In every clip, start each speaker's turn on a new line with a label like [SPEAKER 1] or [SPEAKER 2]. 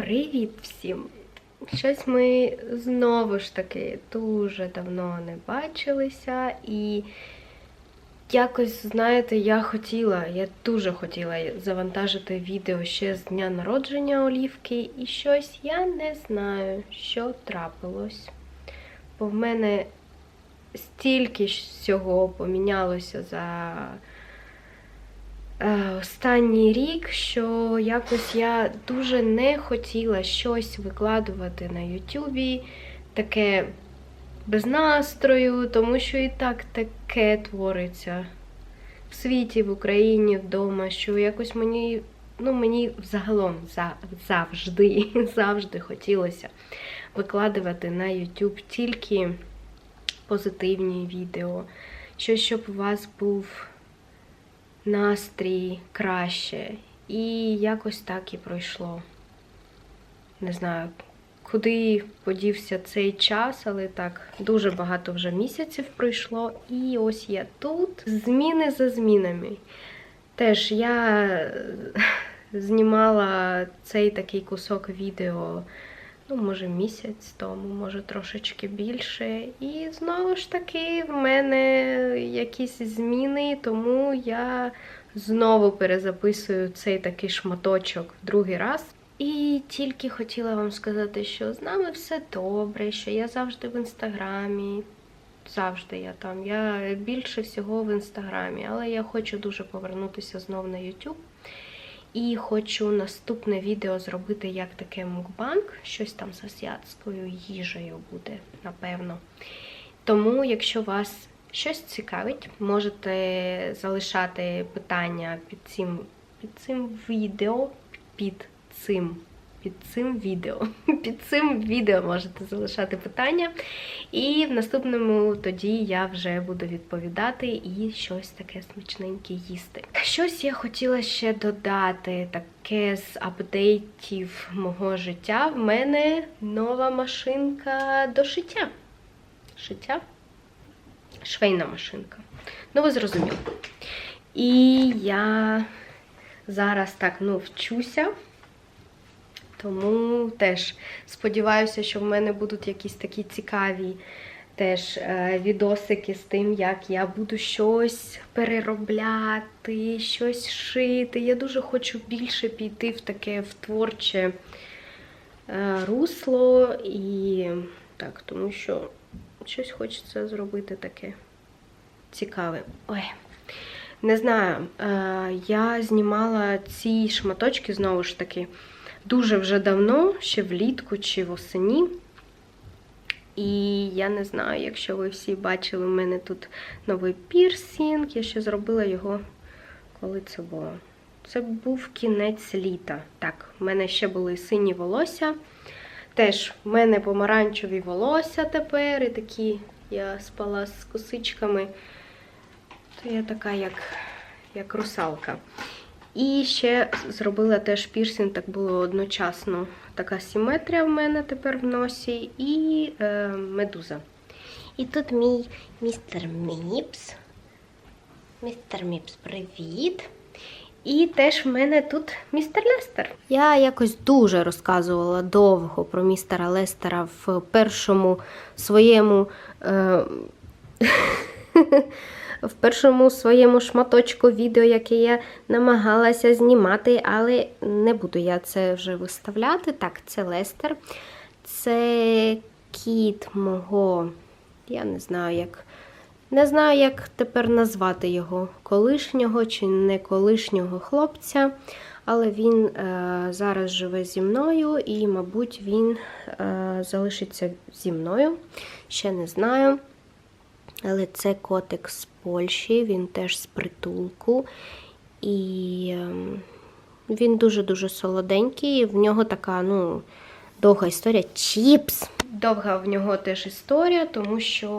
[SPEAKER 1] Привіт всім! Щось ми знову ж таки дуже давно не бачилися, і якось, знаєте, я хотіла, я дуже хотіла завантажити відео ще з дня народження Олівки, і щось я не знаю, що трапилось. Бо в мене стільки всього помінялося за останній рік, що якось я дуже не хотіла щось викладувати на Ютубі, таке без настрою, тому що і так таке твориться в світі, в Україні, вдома, що якось мені, ну мені взагалом за- завжди, завжди хотілося викладувати на YouTube тільки позитивні відео, щось, щоб у вас був настрій краще. І якось так і пройшло. Не знаю, куди подівся цей час, але так, дуже багато вже місяців пройшло. І ось я тут. Зміни за змінами. Теж я е, знімала цей такий кусок відео, ну, може, місяць тому, може трошечки більше. І знову ж таки в мене якісь зміни, тому я знову перезаписую цей такий шматочок в другий раз. І тільки хотіла вам сказати, що з нами все добре, що я завжди в інстаграмі. Завжди я там. Я більше всього в інстаграмі, але я хочу дуже повернутися знов на YouTube. І хочу наступне відео зробити як таке мукбанк, щось там з азіатською їжею буде, напевно. Тому, якщо вас щось цікавить, можете залишати питання під цим, під цим відео, під цим. Під цим відео. Під цим відео можете залишати питання. І в наступному тоді я вже буду відповідати і щось таке смачненьке їсти. Щось я хотіла ще додати, таке з апдейтів мого життя. В мене нова машинка до шиття. Шиття? Швейна машинка. Ну, ви зрозуміли. І я зараз так ну, вчуся. Тому теж сподіваюся, що в мене будуть якісь такі цікаві теж е, відосики з тим, як я буду щось переробляти, щось шити. Я дуже хочу більше піти в таке в творче е, русло і так, тому що щось хочеться зробити таке цікаве. Ой. Не знаю, е, я знімала ці шматочки знову ж таки дуже вже давно, ще влітку чи восені. І я не знаю, якщо ви всі бачили, у мене тут новий пірсінг. Я ще зробила його, коли це було. Це був кінець літа. Так, в мене ще були сині волосся. Теж в мене помаранчеві волосся тепер, і такі я спала з косичками. То я така, як, як русалка. І ще зробила теж пірсінг, так було одночасно. Така симетрія в мене тепер в носі і е, медуза. І тут мій містер Міпс. Містер Міпс, привіт! І теж в мене тут містер Лестер. Я якось дуже розказувала довго про містера Лестера в першому своєму. Е... в першому своєму шматочку відео, яке я намагалася знімати, але не буду я це вже виставляти. Так, це Лестер. Це кіт мого, я не знаю, як. Не знаю, як тепер назвати його колишнього чи не колишнього хлопця, але він е, зараз живе зі мною і, мабуть, він е, залишиться зі мною. Ще не знаю. Але це котик з Польщі, він теж з притулку. І ем, він дуже-дуже солоденький. В нього така, ну, довга історія. Чіпс! Довга в нього теж історія, тому що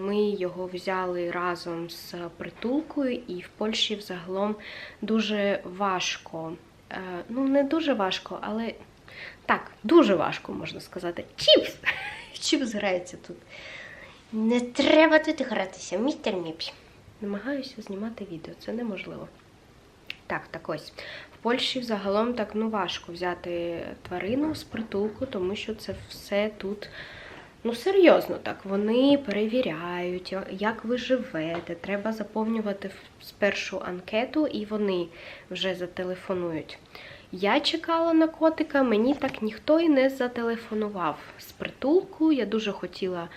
[SPEAKER 1] ми його взяли разом з притулкою, і в Польщі взагалом дуже важко. Е, Ну, не дуже важко, але так, дуже важко можна сказати. Чіпс! Чіпс грається тут. Не треба тут гратися, містер Міпс. Намагаюся знімати відео, це неможливо. Так, так ось. В Польщі взагалом так ну важко взяти тварину з притулку, тому що це все тут. Ну, серйозно так, вони перевіряють, як ви живете. Треба заповнювати спершу анкету, і вони вже зателефонують. Я чекала на котика, мені так ніхто і не зателефонував з притулку. Я дуже хотіла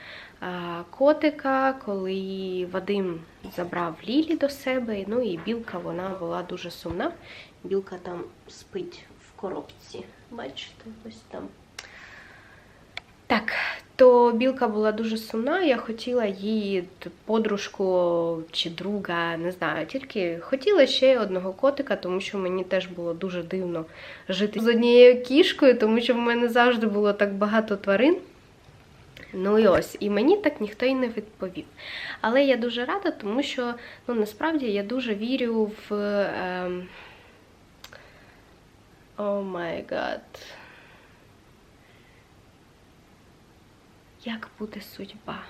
[SPEAKER 1] котика, коли Вадим забрав Лілі до себе. Ну і білка вона була дуже сумна. Білка там спить в коробці. Бачите, ось там. Так, то білка була дуже сумна. Я хотіла її подружку чи друга, не знаю, тільки хотіла ще одного котика, тому що мені теж було дуже дивно жити з однією кішкою, тому що в мене завжди було так багато тварин. Ну і ось, і мені так ніхто і не відповів. Але я дуже рада, тому що ну, насправді я дуже вірю в. О май гад. Як буде судьба?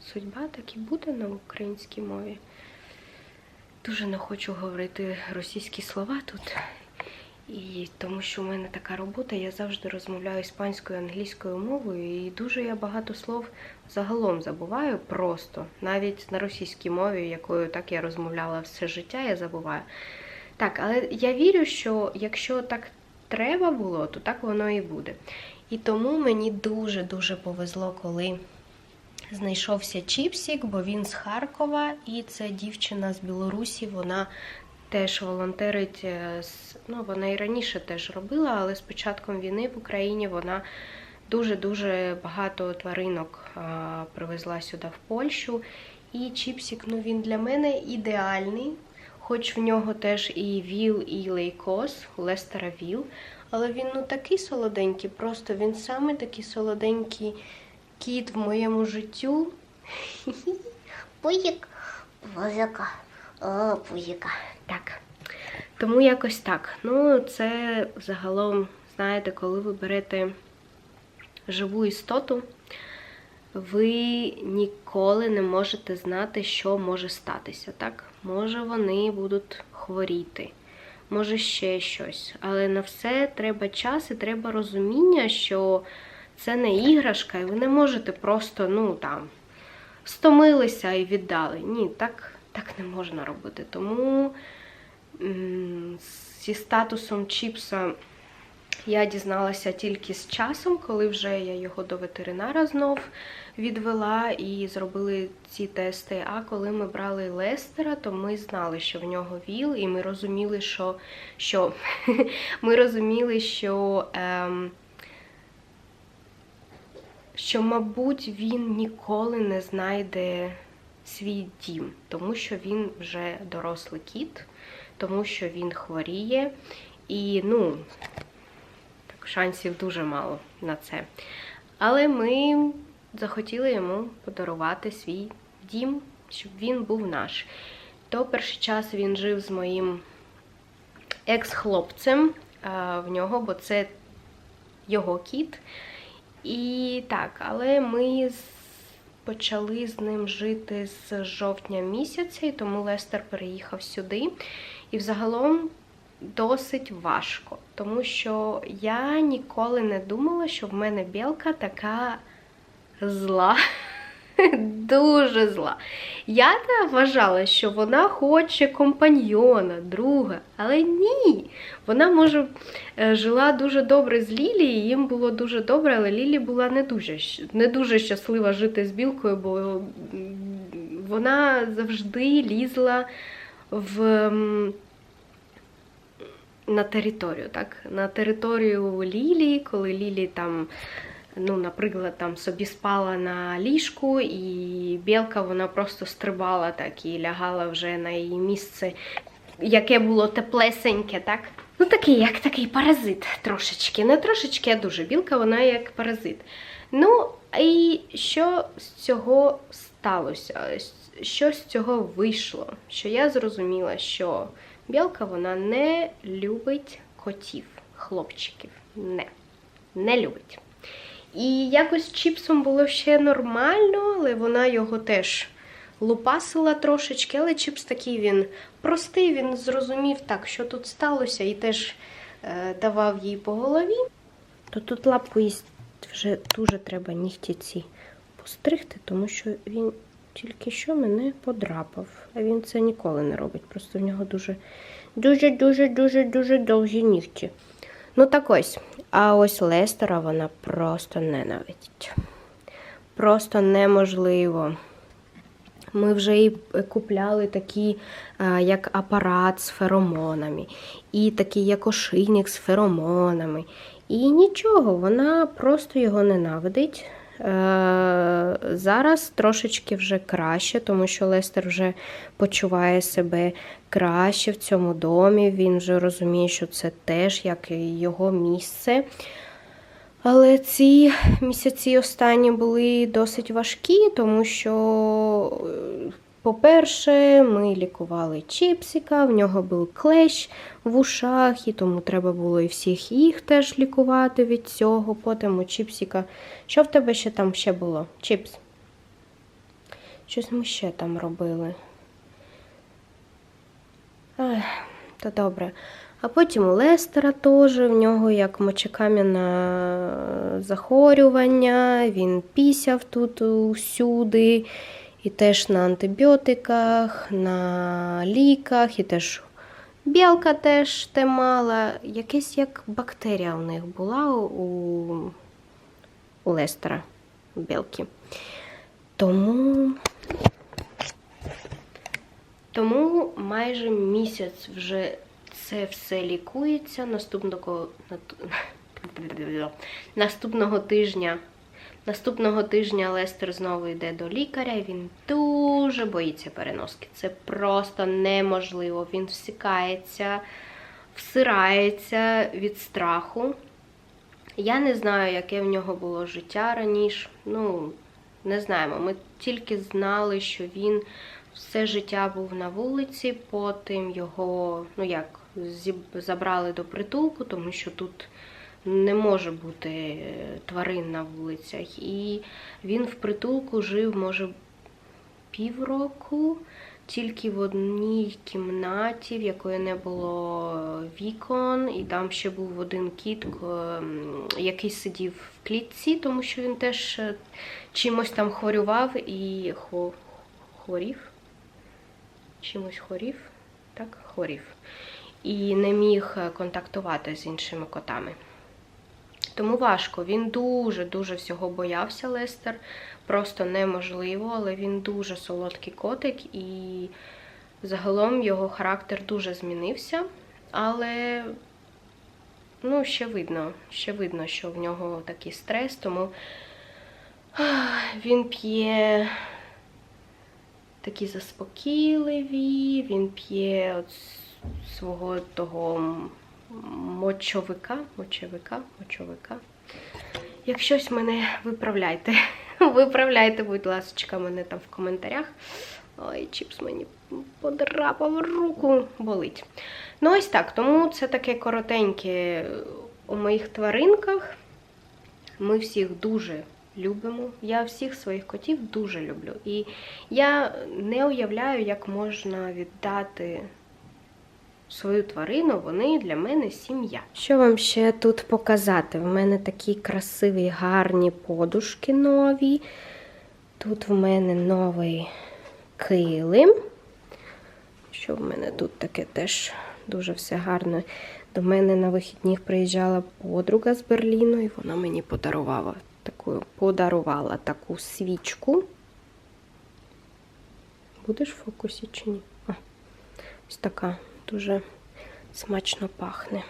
[SPEAKER 1] Судьба так і буде на українській мові. Дуже не хочу говорити російські слова тут. І тому що в мене така робота, я завжди розмовляю іспанською, англійською мовою, і дуже я багато слов загалом забуваю просто. Навіть на російській мові, якою так я розмовляла все життя, я забуваю. Так, але я вірю, що якщо так треба було, то так воно і буде. І тому мені дуже-дуже повезло, коли знайшовся Чіпсік, бо він з Харкова, і це дівчина з Білорусі, вона теж волонтерить. е, Ну, вона і раніше теж робила, але з початком війни в Україні вона дуже-дуже багато тваринок привезла сюди в Польщу. І Чіпсік, ну він для мене ідеальний. Хоч в нього теж і ВІЛ, і лейкоз, у Лестера ВІЛ. Але він ну такий солоденький, просто він саме такий солоденький кіт в моєму життю.
[SPEAKER 2] Пузик, пузика, о, пузика.
[SPEAKER 1] Так. Тому якось так. Ну, це загалом, знаєте, коли ви берете живу істоту, ви ніколи не можете знати, що може статися. Так? Може, вони будуть хворіти, може ще щось. Але на все треба час і треба розуміння, що це не іграшка, і ви не можете просто, ну там, стомилися і віддали. Ні, так, так не можна робити. Тому зі статусом чіпса я дізналася тільки з часом, коли вже я його до ветеринара знов відвела і зробили ці тести. А коли ми брали Лестера, то ми знали, що в нього ВІЛ, і ми розуміли, що, що ми розуміли, що. Ем, що, мабуть, він ніколи не знайде свій дім, тому що він вже дорослий кіт, тому що він хворіє, і ну, так, шансів дуже мало на це. Але ми захотіли йому подарувати свій дім, щоб він був наш. То перший час він жив з моїм екс-хлопцем в нього, бо це його кіт. І так, але ми з- почали з ним жити з жовтня місяця, і тому Лестер переїхав сюди. І взагалом досить важко, тому що я ніколи не думала, що в мене білка така зла. Дуже зла. Я вважала, що вона хоче компаньйона, друга, але ні. Вона може е, жила дуже добре з Лілі, їм було дуже добре, але Лілі була не дуже, не дуже щаслива жити з білкою, бо вона завжди лізла в. На територію, так? На територію Лілі, коли Лілі там, ну, наприклад, там собі спала на ліжку, і білка вона просто стрибала так і лягала вже на її місце, яке було теплесеньке, так? Ну, такий, як такий паразит трошечки. Не трошечки, а дуже. Білка, вона як паразит. Ну, і що з цього сталося? Що з цього вийшло? Що я зрозуміла, що білка вона не любить котів, хлопчиків. Не. Не любить. І якось чіпсом було ще нормально, але вона його теж лупасила трошечки, але чіпс такий він простий, він зрозумів так, що тут сталося, і теж е, давав їй по голові. То тут лапку їй вже дуже треба нігті ці постригти, тому що він тільки що мене подрапав. А він це ніколи не робить. Просто в нього дуже, дуже, дуже, дуже, дуже довгі нігті. Ну так ось. А ось Лестера вона просто ненавидить. Просто неможливо. Ми вже і купляли такі, як апарат з феромонами, і такий як ошийник з феромонами. І нічого, вона просто його ненавидить. Е, зараз трошечки вже краще, тому що Лестер вже почуває себе краще в цьому домі. Він вже розуміє, що це теж як його місце. Але ці місяці останні були досить важкі, тому що, е, по-перше, ми лікували Чіпсіка, в нього був клещ в ушах, і тому треба було і всіх їх теж лікувати від цього. Потім у Чіпсіка. Що в тебе ще там ще було? Чіпс? Щось ми ще там робили. Ах, то добре. А потім у Лестера теж, в нього як мочекам'яне захворювання, він пісяв тут усюди, і теж на антибіотиках, на ліках, і теж білка теж те мала. Якась як бактерія у них була у, у Лестера, білки. Тому тому майже місяць вже це все лікується. Наступного, наступного тижня. Наступного тижня Лестер знову йде до лікаря, і він дуже боїться переноски. Це просто неможливо. Він всікається, всирається від страху. Я не знаю, яке в нього було життя раніше. Ну, не знаємо. Ми тільки знали, що він все життя був на вулиці, потім його, ну як, забрали до притулку, тому що тут не може бути е, тварин на вулицях. І він в притулку жив, може, півроку, тільки в одній кімнаті, в якої не було вікон, і там ще був один кіт, який сидів в клітці, тому що він теж е, чимось там хворював і хворів. Чимось хворів, так, хворів. І не міг е, контактувати з іншими котами. Тому важко. Він дуже-дуже всього боявся, Лестер. Просто неможливо, але він дуже солодкий котик, і загалом його характер дуже змінився. Але ну, ще видно, ще видно, що в нього такий стрес, тому він п'є такі заспокійливі, він п'є свого того мочовика, мочовика, мочовика. Як щось мене виправляйте. Виправляйте, будь ласка, мене там в коментарях. Ой, чіпс мені подрапав руку, болить. Ну, ось так. Тому це таке коротеньке у моїх тваринках. Ми всіх дуже любимо. Я всіх своїх котів дуже люблю. І я не уявляю, як можна віддати свою тварину, вони для мене сім'я. Що вам ще тут показати? В мене такі красиві, гарні подушки нові. Тут в мене новий килим. Що в мене тут таке теж дуже все гарно. До мене на вихідних приїжджала подруга з Берліну, і вона мені подарувала таку, подарувала таку свічку. Будеш в фокусі чи ні? А, ось така дуже смачно пахне.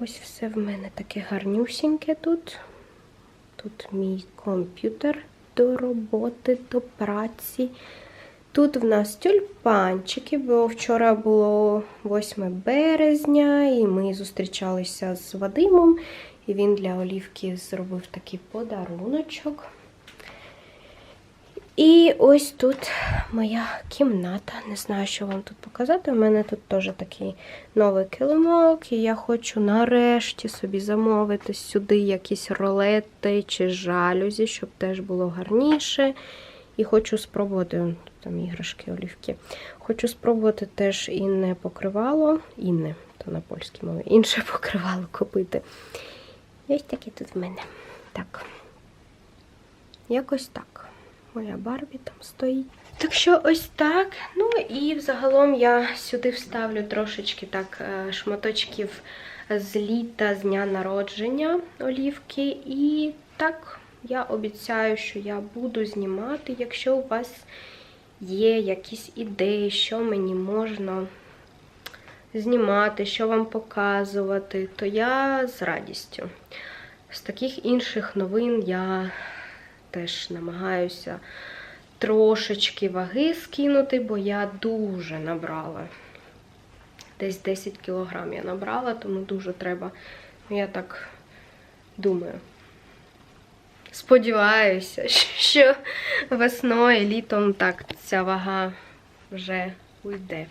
[SPEAKER 1] Ось все в мене таке гарнюсіньке тут. Тут мій комп'ютер до роботи, до праці. Тут в нас тюльпанчики, бо вчора було 8 березня, і ми зустрічалися з Вадимом, і він для Олівки зробив такий подаруночок. І ось тут моя кімната. Не знаю, що вам тут показати. У мене тут теж такий новий килимок, і я хочу нарешті собі замовити сюди якісь ролети чи жалюзі, щоб теж було гарніше. І хочу спробувати там іграшки, олівки. Хочу спробувати теж інне покривало. Інне, то на польській мові, інше покривало купити. І ось таке тут в мене. Так. Якось так. Моя Барбі там стоїть. Так що ось так. Ну і взагалом я сюди вставлю трошечки так е, шматочків з літа, з дня народження олівки. І так, я обіцяю, що я буду знімати, якщо у вас є якісь ідеї, що мені можна знімати, що вам показувати, то я з радістю. З таких інших новин я теж намагаюся трошечки ваги скинути, бо я дуже набрала. Десь 10 кілограм я набрала, тому дуже треба. Ну, Я так думаю. Сподіваюся, що весною, літом так ця вага вже уйде.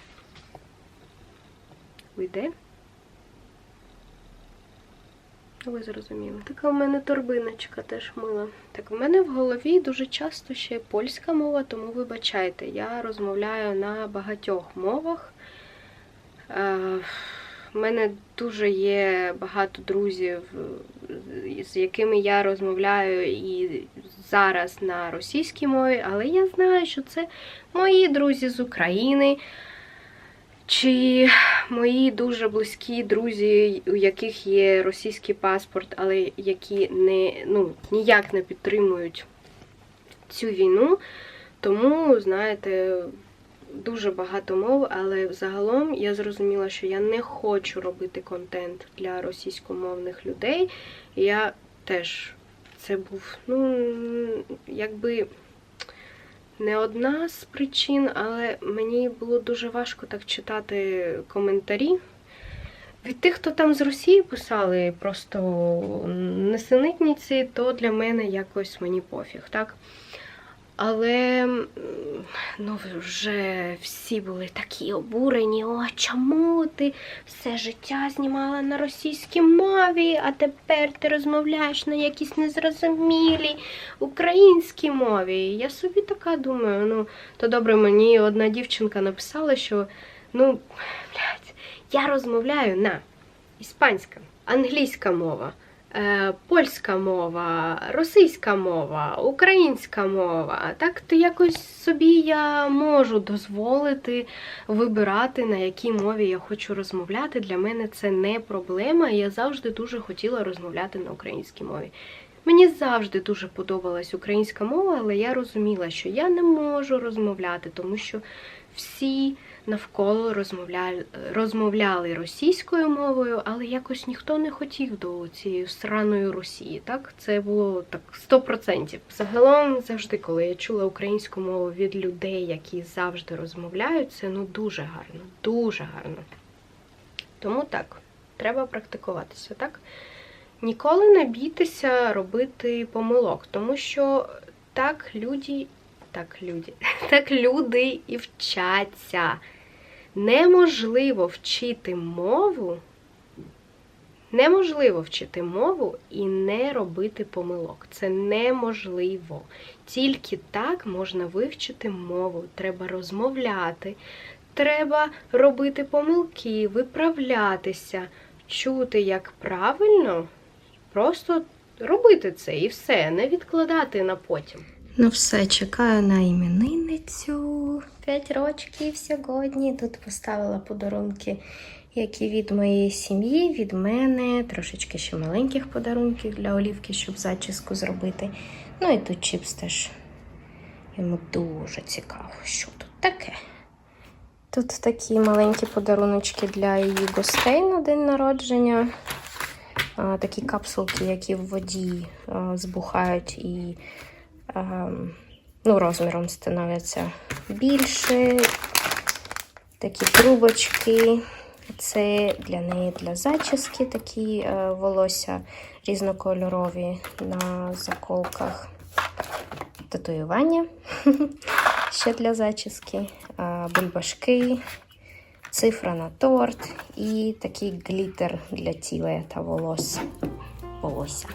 [SPEAKER 1] Уйде? Ну, Ви зрозуміли. Така в мене торбиночка теж мила. Так, в мене в голові дуже часто ще польська мова, тому вибачайте, я розмовляю на багатьох мовах. Е, в мене дуже є багато друзів, е, з якими я розмовляю і зараз на російській мові, але я знаю, що це мої друзі з України. Чи мої дуже близькі друзі, у яких є російський паспорт, але які не, ну, ніяк не підтримують цю війну. Тому, знаєте, дуже багато мов, але загалом я зрозуміла, що я не хочу робити контент для російськомовних людей. Я теж це був, ну, якби не одна з причин, але мені було дуже важко так читати коментарі. Від тих, хто там з Росії писали просто несенитниці, то для мене якось мені пофіг, так? Але ну, вже всі були такі обурені. О, чому ти все життя знімала на російській мові, а тепер ти розмовляєш на якійсь незрозумілій українській мові. Я собі така думаю, ну, то добре, мені одна дівчинка написала, що ну, блядь, я розмовляю на іспанська, англійська мова. Е, Польська мова, російська мова, українська мова. Так то якось собі я можу дозволити вибирати, на якій мові я хочу розмовляти. Для мене це не проблема. Я завжди дуже хотіла розмовляти на українській мові. Мені завжди дуже подобалась українська мова, але я розуміла, що я не можу розмовляти, тому що всі навколо розмовляли, розмовляли російською мовою, але якось ніхто не хотів до цієї сраної Росії. Так, це було так 100%. Загалом, завжди, коли я чула українську мову від людей, які завжди розмовляють, це ну дуже гарно, дуже гарно. Тому так, треба практикуватися, так? Ніколи не бійтеся робити помилок, тому що так люди, так люди, так люди і вчаться. Неможливо вчити мову, неможливо вчити мову і не робити помилок. Це неможливо. Тільки так можна вивчити мову. Треба розмовляти, треба робити помилки, виправлятися, чути, як правильно. Просто робити це і все, не відкладати на потім. Ну все, чекаю на іменинницю. П'ять рочків сьогодні. Тут поставила подарунки, які від моєї сім'ї, від мене, трошечки ще маленьких подарунків для Олівки, щоб зачіску зробити. Ну і тут чіпс теж. Йому дуже цікаво, що тут таке. Тут такі маленькі подаруночки для її гостей на день народження. Такі капсулки, які в воді збухають і ну, розміром становляться більше. Такі трубочки. Це для неї для зачіски такі е, волосся різнокольорові на заколках. Татуювання ще для зачіски, а, бульбашки, цифра на торт і такий глітер для тіла та волосся. волосся.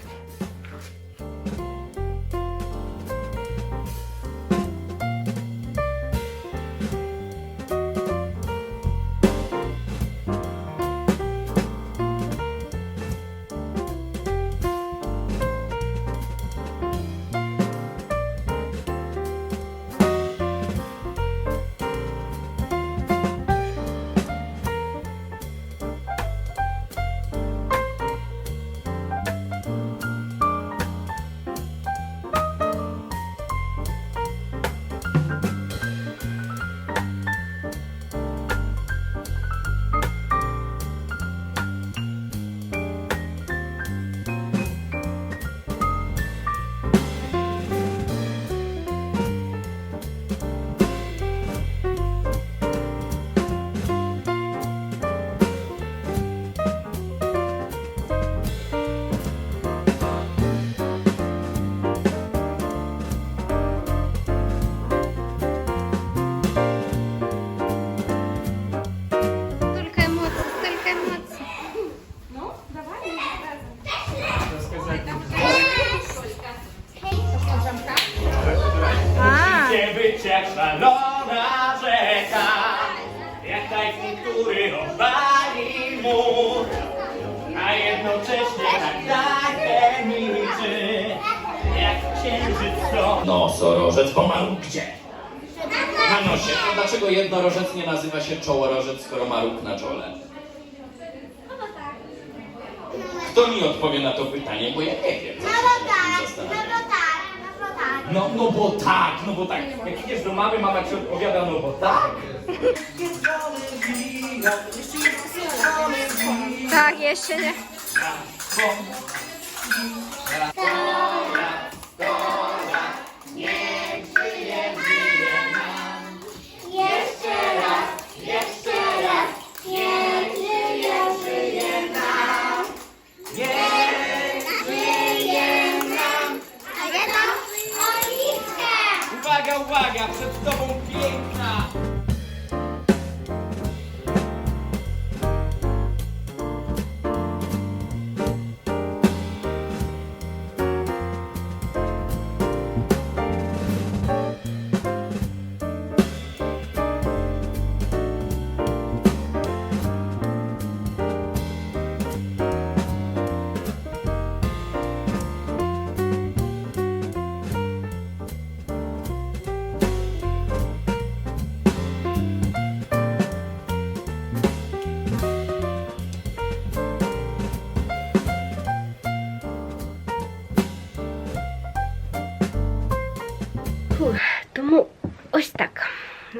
[SPEAKER 3] A dlaczego jednorożec nie nazywa się czołorożec, skoro ma róg na czole? Kto mi odpowie na to pytanie, bo ja nie wiem.
[SPEAKER 2] No bo tak, no bo tak, no bo tak.
[SPEAKER 3] No, no bo tak, no bo tak. Jak idziesz do mamy, mama ci odpowiada, no bo tak.
[SPEAKER 1] Tak, jeszcze nie.
[SPEAKER 2] Jeszcze
[SPEAKER 3] Uwaga, przed tobą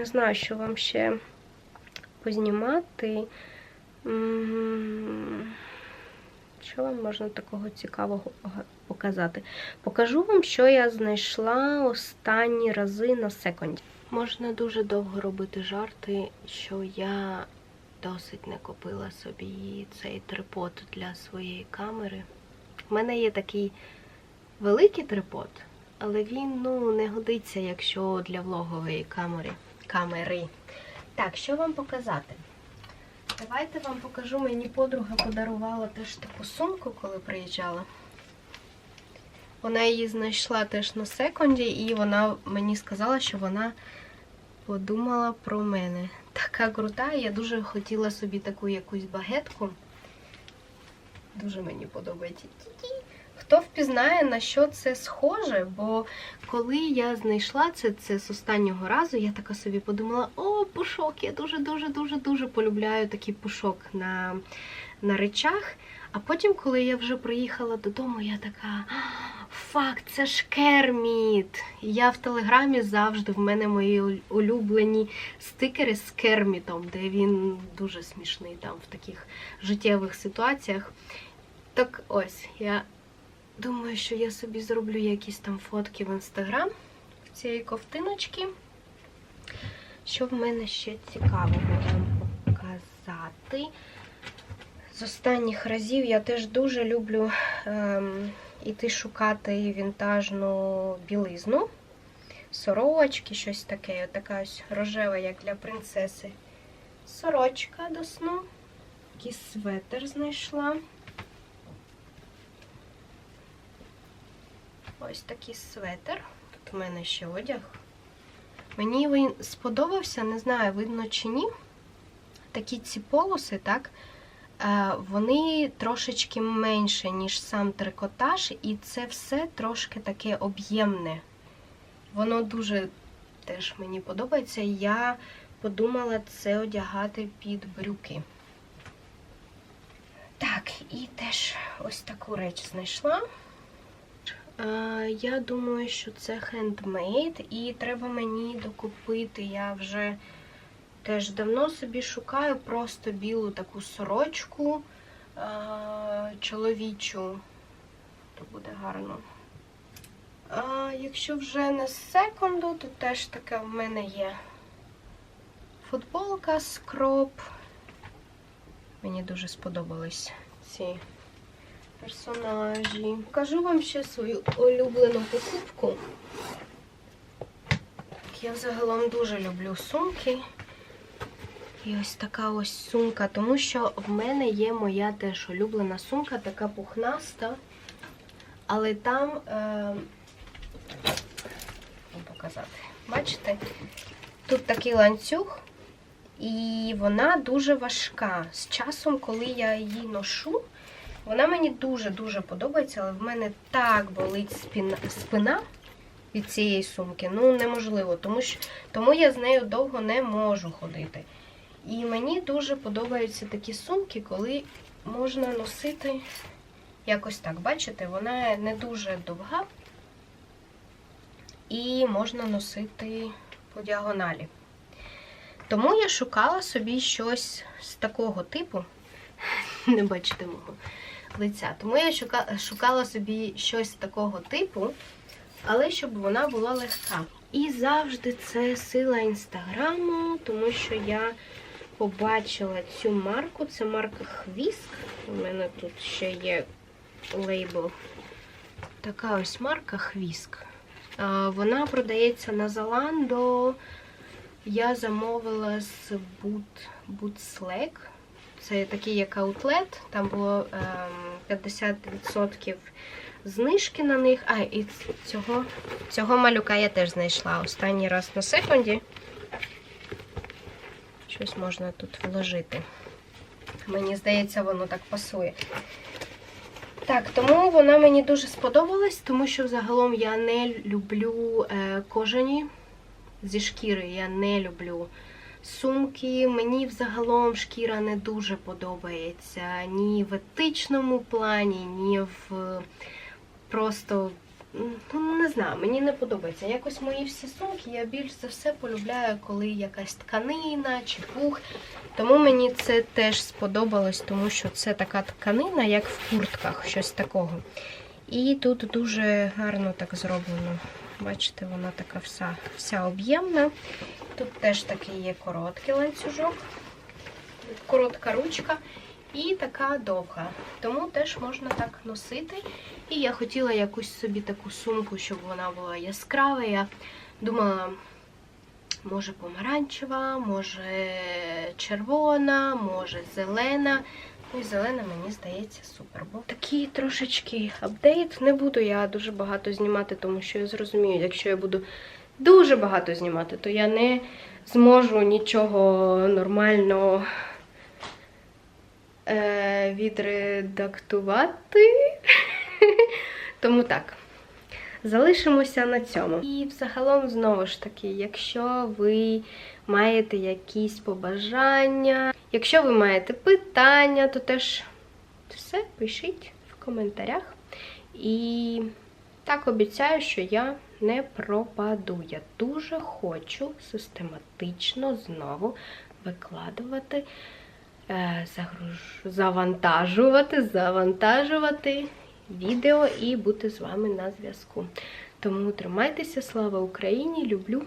[SPEAKER 1] знаю, що вам ще познімати. Що вам можна такого цікавого показати? Покажу вам, що я знайшла останні рази на секунді. Можна дуже довго робити жарти, що я досить не купила собі цей трипод для своєї камери. У мене є такий великий трипод, але він ну, не годиться, якщо для влогової камери. Камери. Так, що вам показати? Давайте вам покажу. Мені подруга подарувала теж таку сумку, коли приїжджала. Вона її знайшла теж на секунді, і вона мені сказала, що вона подумала про мене. Така крута, я дуже хотіла собі таку якусь багетку. Дуже мені подобається. Хто впізнає, на що це схоже, бо коли я знайшла це, це з останнього разу, я така собі подумала: о, пушок, я дуже-дуже дуже дуже полюбляю такий пушок на, на речах. А потім, коли я вже приїхала додому, я така. «А, Факт, це ж Керміт. Я в телеграмі завжди в мене мої улюблені стикери з Кермітом, де він дуже смішний там в таких життєвих ситуаціях. Так ось, я думаю, що я собі зроблю якісь там фотки в інстаграм цієї ковтиночки. Що в мене ще цікавого вам показати? З останніх разів я теж дуже люблю ем, іти шукати вінтажну білизну, сорочки, щось таке. Така ось рожева, як для принцеси. Сорочка до сну. Такий светр знайшла. Ось такий светр. Тут у мене ще одяг. Мені він сподобався, не знаю, видно чи ні. Такі ці полоси, так? е, Вони трошечки менше, ніж сам трикотаж, і це все трошки таке об'ємне. Воно дуже теж мені подобається. Я подумала це одягати під брюки. Так, і теж ось таку реч знайшла. Я думаю, що це хендмейд, і треба мені докупити. Я вже теж давно собі шукаю просто білу таку сорочку чоловічу. То буде гарно. А якщо вже не секунду, то теж таке в мене є футболка з кроп. Мені дуже сподобались ці персонажі. Покажу вам ще свою улюблену покупку. Я взагалом дуже люблю сумки. І ось така ось сумка, тому що в мене є моя теж улюблена сумка, така пухнаста. Але там, е, показати, бачите, тут такий ланцюг, і вона дуже важка. З часом, коли я її ношу, вона мені дуже-дуже подобається, але в мене так болить спіна, спина, від цієї сумки. Ну, неможливо, тому, що, тому я з нею довго не можу ходити. І мені дуже подобаються такі сумки, коли можна носити якось так. Бачите, вона не дуже довга і можна носити по діагоналі. Тому я шукала собі щось з такого типу. Не бачите мого лиця. Тому я шукала собі щось такого типу, але щоб вона була легка. І завжди це сила інстаграму, тому що я побачила цю марку. Це марка Хвіск. У мене тут ще є лейбл. Така ось марка Хвіск. Вона продається на Zalando. Я замовила з Boot, Bootslag. Це такий як аутлет. Там було ем, 50% знижки на них. А, і цього, цього малюка я теж знайшла останній раз на секунді. Щось можна тут вложити. Мені здається, воно так пасує. Так, тому вона мені дуже сподобалась, тому що загалом я не люблю е, кожані зі шкіри. Я не люблю сумки. Мені взагалом шкіра не дуже подобається ні в етичному плані, ні в просто. Ну, не знаю, мені не подобається. Якось мої всі сумки я більш за все полюбляю, коли якась тканина чи пух. Тому мені це теж сподобалось, тому що це така тканина, як в куртках, щось такого. І тут дуже гарно так зроблено. Бачите, вона така вся, вся об'ємна. Тут теж такий є короткий ланцюжок, коротка ручка і така довга. Тому теж можна так носити. І я хотіла якусь собі таку сумку, щоб вона була яскрава. Я думала, може помаранчева, може червона, може зелена. Ну і зелена, мені здається, супер. Бо такий трошечки апдейт. Не буду я дуже багато знімати, тому що я зрозумію, якщо я буду дуже багато знімати, то я не зможу нічого нормально е, відредактувати. Тому так. Залишимося на цьому. І взагалом, знову ж таки, якщо ви маєте якісь побажання, якщо ви маєте питання, то теж все пишіть в коментарях. І так обіцяю, що я не пропаду. Я дуже хочу систематично знову викладувати, е, завантажувати, завантажувати відео і бути з вами на зв'язку. Тому тримайтеся, слава Україні! Люблю!